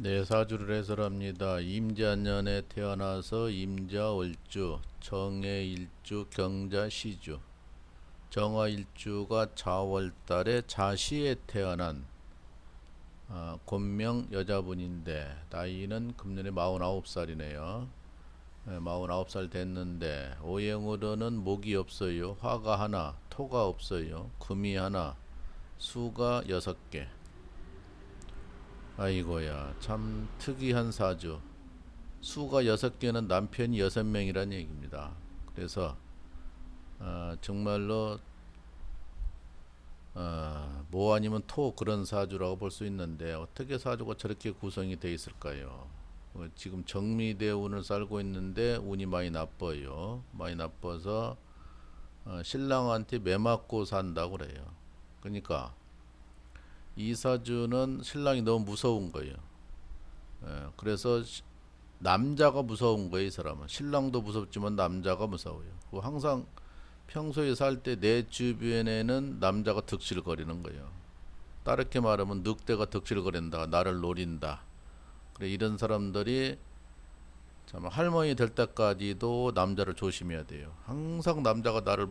네, 사주를 해설합니다. 임자년에 태어나서 임자월주, 정해일주, 경자시주, 정화일주가 자월달에 자시에 태어난 아, 곤명 여자분인데 나이는 금년에 49살이네요. 네, 49살 됐는데 오행으로는 목이 없어요. 화가 하나, 토가 없어요. 금이 하나, 수가 여섯 개. 아이고야 참 특이한 사주. 수가 여섯 개는 남편이 여섯 명이란 얘기입니다. 그래서 어, 정말로 어, 뭐 아니면 토 그런 사주라고 볼 수 있는데 어떻게 사주가 저렇게 구성이 돼 있을까요? 어, 지금 정미대 운을 살고 있는데 운이 많이 나빠요. 많이 나빠서 어, 신랑한테 매 맞고 산다고 그래요. 그러니까 이 사주는 신랑이 너무 무서운 거예요. 예, 그래서 시- 남자가 무서운 거예요, 이 사람은. 신랑도 무섭지만 남자가 무서워요. 그 항상 평소에 살 때 내 주변에는 남자가 득실거리는 거예요. 다르게 말하면 늑대가 득실거린다, 나를 노린다. 그래 이런 사람들이 참 할머니 될 때까지도 남자를 조심해야 돼요. 항상 남자가 나를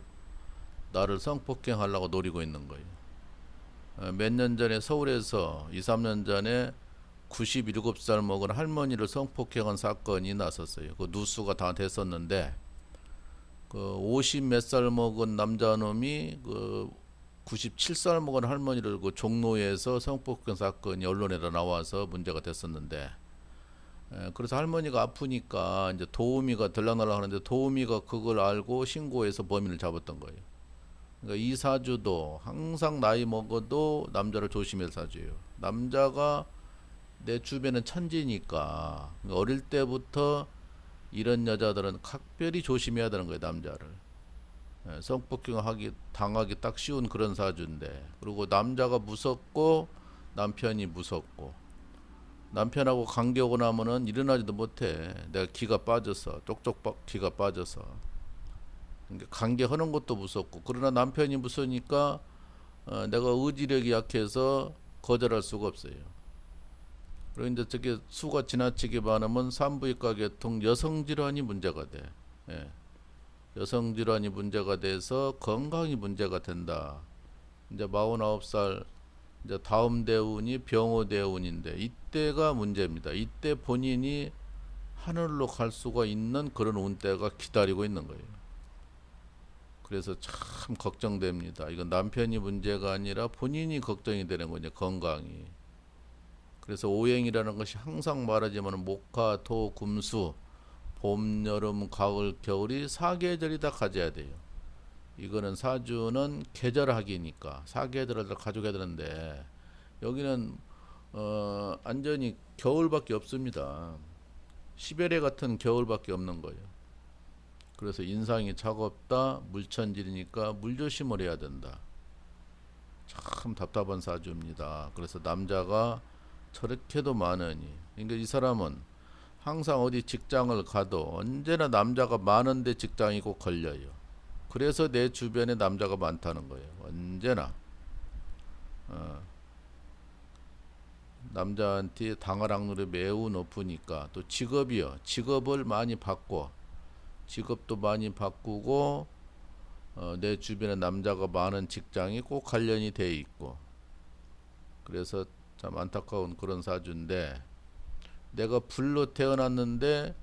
나를 성폭행하려고 노리고 있는 거예요. 어, 몇년 전에 서울에서 2, 3년 전에 97살 먹은 할머니를 성폭행한 사건이 났었어요. 그 누수가 다 됐었는데 그 50몇 살 먹은 남자놈이 그 97살 먹은 할머니를 그 종로에서 성폭행 사건이 언론에도 나와서 문제가 됐었는데 에, 그래서 할머니가 아프니까 이제 도우미가 들락날락 하는데 도우미가 그걸 알고 신고해서 범인을 잡았던 거예요. 그러니까 이 사주도 항상 나이 먹어도 남자를 조심해서 사주예요. 남자가 내 주변은 천지니까 그러니까 어릴 때부터 이런 여자들은 각별히 조심해야 되는 거예요, 남자를. 예, 성폭행 하기 당하기 딱 쉬운 그런 사주인데 그리고 남자가 무섭고 남편이 무섭고 남편하고 관계 오고 나면은 일어나지도 못해. 내가 기가 빠져서 쪽쪽 빠- 기가 빠져서 관계하는 것도 무섭고 그러나 남편이 무서우니까 어, 내가 의지력이 약해서 거절할 수가 없어요. 이제 저게 수가 지나치게 많으면 산부인과 계통 여성 질환이 문제가 돼. 예. 여성 질환이 문제가 돼서 건강이 문제가 된다. 이제 49살 이제 다음 대운이 병호 대운인데 이때가 문제입니다. 이때 본인이 하늘로 갈 수가 있는 그런 운때가 기다리고 있는 거예요. 그래서 참 걱정됩니다. 이건 남편이 문제가 아니라 본인이 걱정이 되는 거죠. 건강이. 그래서 오행이라는 것이 항상 말하지만 목화, 토, 금수, 봄, 여름, 가을, 겨울이 사계절이 다 가져야 돼요. 이거는 사주는 계절학이니까 사계절을 다 가져야 되는데 여기는 어, 완전히 겨울밖에 없습니다. 시베리아 같은 겨울밖에 없는 거예요. 그래서 인상이 차갑다 물천질이니까 물 조심을 해야 된다. 참 답답한 사주입니다. 그래서 남자가 저렇게도 많으니 그러니까 이 사람은 항상 어디 직장을 가도 언제나 남자가 많은데 직장이 꼭 걸려요. 그래서 내 주변에 남자가 많다는 거예요. 언제나 어, 남자한테 당할 확률이 매우 높으니까 또 직업이요. 직업을 많이 바꿔 직업도 많이 바꾸고 어, 내 주변에 남자가 많은 직장이 꼭 관련이 돼 있고 그래서 참 안타까운 그런 사주인데 내가 불로 태어났는데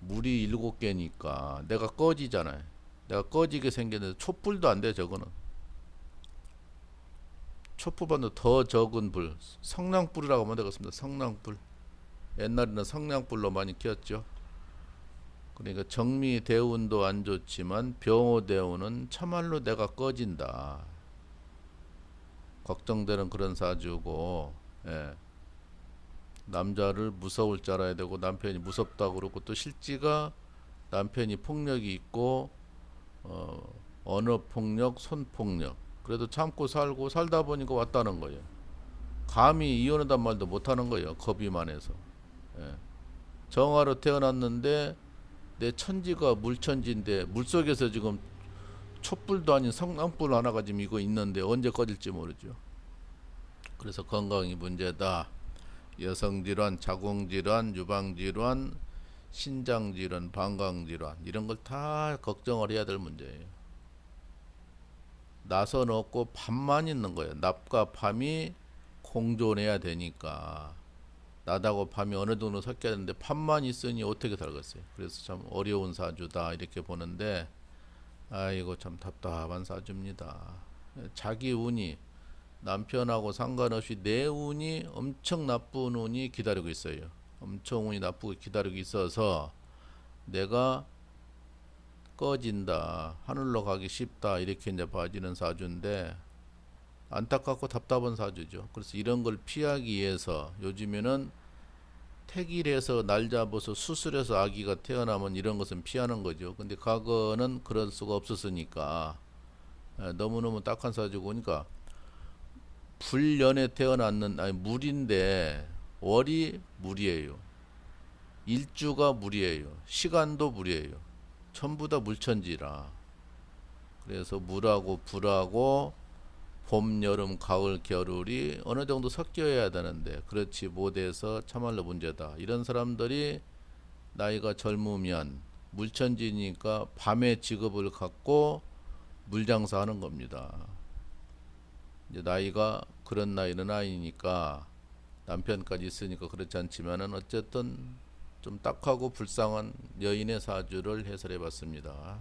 물이 일곱 개니까 내가 꺼지잖아요. 내가 꺼지게 생겼는데 촛불도 안 돼 저거는 촛불보다 더 적은 불 성냥불이라고 하면 되겠습니다. 성냥불 옛날에는 성냥불로 많이 켰죠. 그러니까 정미 대운도 안 좋지만 병호 대운은 참말로 내가 꺼진다. 걱정되는 그런 사주고, 예. 남자를 무서울 줄 알아야 되고 남편이 무섭다고 그러고 또 실지가 남편이 폭력이 있고 어, 언어 폭력, 손 폭력. 그래도 참고 살고 살다 보니까 왔다는 거예요. 감히 이혼한단 말도 못 하는 거예요. 겁이 많아서. 예. 정화로 태어났는데 내 천지가 물천지인데 물속에서 지금 촛불도 아닌 성랑불 하나가 지금 이거 있는데 언제 꺼질지 모르죠. 그래서 건강이 문제다. 여성 질환, 자궁 질환, 유방 질환, 신장 질환, 방광 질환 이런 걸 다 걱정을 해야 될 문제예요. 나선 없고 밤만 있는 거예요. 낮과 밤이 공존해야 되니까 낮하고 밤이 어느 정도 섞여야 되는데 밤만 있으니 어떻게 살겠어요. 그래서 참 어려운 사주다 이렇게 보는데 아이고 참 답답한 사주입니다. 자기 운이 남편하고 상관없이 내 운이 엄청 나쁜 운이 기다리고 있어요. 엄청 운이 나쁘고 기다리고 있어서 내가 꺼진다, 하늘로 가기 쉽다 이렇게 이제 봐지는 사주인데 안타깝고 답답한 사주죠. 그래서 이런 걸 피하기 위해서 요즘에는 택일해서 날 잡아서 수술해서 아기가 태어나면 이런 것은 피하는 거죠. 근데 과거는 그럴 수가 없었으니까 에, 너무너무 딱한 사주고 그러니까 불년에 태어났는 아니 물인데 월이 물이에요. 일주가 물이에요. 시간도 물이에요. 전부 다 물천지라. 그래서 물하고 불하고 봄, 여름, 가을, 겨울이 어느 정도 섞여야 되는데 그렇지 못해서 참말로 문제다. 이런 사람들이 나이가 젊으면 물천지니까 밤에 직업을 갖고 물장사하는 겁니다. 이제 나이가 그런 나이는 아니니까 남편까지 있으니까 그렇지 않지만은 어쨌든 좀 딱하고 불쌍한 여인의 사주를 해설해 봤습니다.